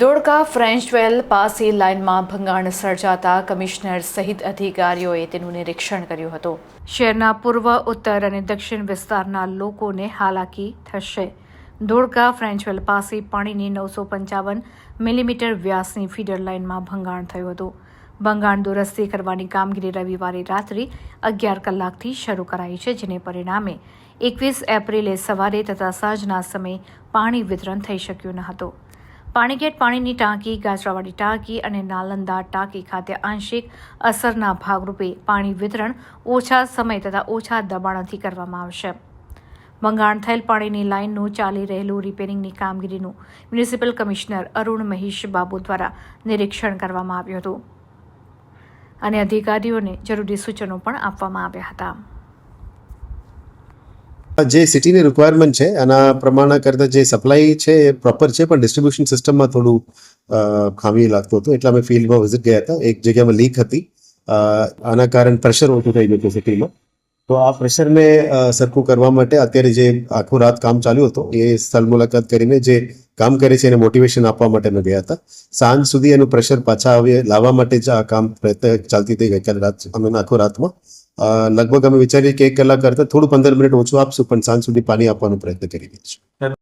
Dholka French વેલ પાસે લાઇનમાં ભંગાણ સર્જાતા કમિશનર સહિત અધિકારીઓએ તેનું નિરીક્ષણ કર્યું હતું. શહેરના પૂર્વ, ઉત્તર અને દક્ષિણ વિસ્તારના લોકોને હાલાકી થશે. ધોળકા ફ્રેન્ચ વેલ પાસે પાણીની નવસો પંચાવન મિલીમીટર વ્યાસની ફીડર લાઇનમાં ભંગાણ થયું હતું. ભંગાણ દુરસ્તી કરવાની કામગીરી રવિવારે રાત્રે અગિયાર કલાકથી શરૂ કરાઈ છે, જેને પરિણામે એકવીસ એપ્રિલે સવારે તથા સાંજના સમયે પાણી વિતરણ થઈ શક્યું ન હતું. પાણીગેટ પાણીની ટાંકી, ગાજરાવાડી ટાંકી અને નાલંદા ટાંકી ખાતે આંશિક અસરના ભાગરૂપે પાણી વિતરણ ઓછા સમય તથા ઓછા દબાણથી કરવામાં આવશે. ભંગાણ થયેલ પાણીની લાઇનનું ચાલી રહેલું રિપેરિંગની કામગીરીનું મ્યુનિસિપલ કમિશનર અરુણ મહેશ બાબુ દ્વારા નિરીક્ષણ કરવામાં આવ્યું હતું. અને અધિકારીઓને જરૂરી સૂચનો પણ આપવામાં આવ્યા હતા. જે સિટીની રિક્વાયરમેન્ટ છે આના પ્રમાણે કરતાં જે સપ્લાય છે એ પ્રોપર છે, પણ ડિસ્ટ્રીબ્યુશન સિસ્ટમમાં થોડું ખામી લાગતું હતું. એટલે અમે ફિલ્ડમાં વિઝિટ ગયા હતા. એક જગ્યામાં લીક હતી. આના કારણે પ્રેશર ઓછું થઈ ગયું હતું સિટીમાં તો આ પ્રેશરને સરખું કરવા માટે અત્યારે જે આખું રાત કામ ચાલ્યું હતું, એ સ્થળ મુલાકાત કરીને જે કામ કરે છે એને મોટિવેશન આપવા માટે અમે ગયા હતા. સાંજ સુધી એનું પ્રેશર પાછા આવે લાવવા માટે જ આ કામ પ્રયત્ન ચાલતી હતી ગઈકાલે રાત અમે આખો રાતમાં લગભગ અમે વિચારીએ કે એક કલાક કરતાં થોડું પંદર મિનિટ ઓછું આપશું, પણ સાંજ સુધી પાણી આપવાનો પ્રયત્ન કરી દઈશું